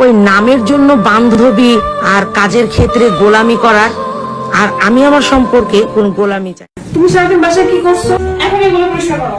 ওই নামের জন্য বান্ধবী আর কাজের ক্ষেত্রে গোলামি করার আর আমি আমার সম্পর্কে কোন গোলামি চাই না। তুমি সারাদিন বাসায় কি করছ এখন এগুলো পরিষ্কার করো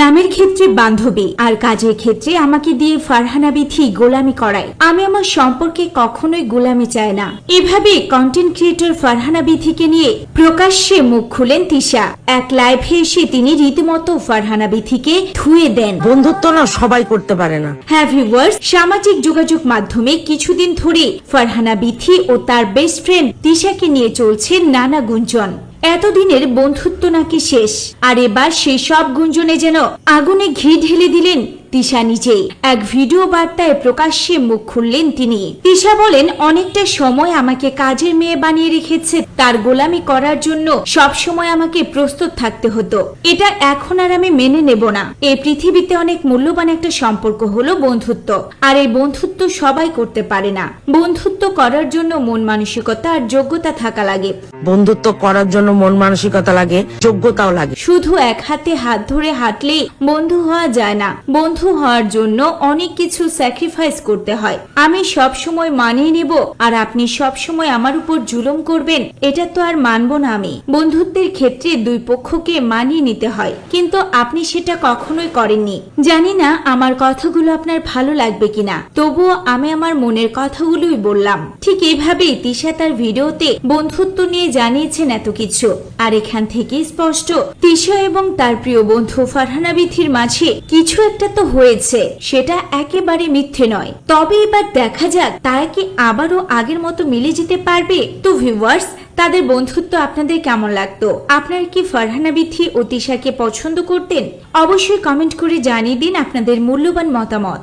নামের ক্ষেত্রে বান্ধবী আর কাজের ক্ষেত্রে আমাকে দিয়ে ফারহানা বিথি গোলামি করায়। আমি আমার সম্পর্কে কখনোই গোলামি চাই না। এভাবে কন্টেন্ট ক্রিয়েটর ফারহানা বিথিকে নিয়ে প্রকাশ্যে মুখ খুলেন তিশা। এক লাইভে এসে তিনি রীতিমতো ফারহানা বিথিকে ধুয়ে দেন। বন্ধুত্ব না সবাই করতে পারে না। হ্যাঁ ভিউয়ার্স সামাজিক যোগাযোগ মাধ্যমে কিছুদিন ধরে ফারহানা বিথি ও তার বেস্ট ফ্রেন্ড তিশাকে নিয়ে চলছে নানা গুঞ্জন। এতদিনের বন্ধুত্ব নাকি শেষ? আর এবার সেই সব গুঞ্জনে যেন আগুনে ঘি ঢেলে দিলেন তিশা নিজেই। এক ভিডিও বার্তায় প্রকাশ্যে মুখ খুললেন তিনি। তিশা বলেন অনেকটা সময় আমাকে কাজের মেয়ে বানিয়ে রেখেছে। তার গোলামি করার জন্য সব সময় আমাকে প্রস্তুত থাকতে হতো। এটা এখন আর আমি মেনে নেব না। এই পৃথিবীতে অনেক মূল্যবান একটা সম্পর্ক হলো বন্ধুত্ব। আর এই বন্ধুত্ব সবাই করতে পারে না। বন্ধুত্ব করার জন্য মন মানসিকতা আর যোগ্যতা থাকা লাগে। বন্ধুত্ব করার জন্য মন মানসিকতা লাগে যোগ্যতাও লাগে। শুধু এক হাতে হাত ধরে হাঁটলেই বন্ধু হওয়া যায় না। বন্ধু হওয়ার জন্য অনেক কিছু স্যাক্রিফাইস করতে হয়। আমি সব সময় মানিয়ে নেব আর আপনি সব সময় আমার উপর জুলুম করবেন, এটা তো আর মানব না আমি। বন্ধুত্বের ক্ষেত্রে দুই পক্ষকে মানিয়ে নিতে হয়, কিন্তু আপনি সেটা কখনোই করেননি। জানি না আমার কথাগুলো আপনার ভালো লাগবে কিনা, তবুও আমি আমার মনের কথাগুলোই বললাম। ঠিক এভাবেই তিশা তার ভিডিওতে বন্ধুত্ব নিয়ে জানিয়েছেন এত কিছু। আর এখান থেকে স্পষ্ট, তিশা এবং তার প্রিয় বন্ধু ফারহানা বিথির মাঝে কিছু একটা তো হয়েছে, সেটা একেবারে মিথ্যে নয়। তবে এবার দেখা যাক তারা কি আবারও আগের মতো মিলে যেতে পারবে? তো ভিউয়ার্স তাদের বন্ধুত্ব আপনাদের কেমন লাগতো? আপনার কি ফারহানা বিথি ও তিশাকে পছন্দ করতেন? অবশ্যই কমেন্ট করে জানিয়ে দিন আপনাদের মূল্যবান মতামত।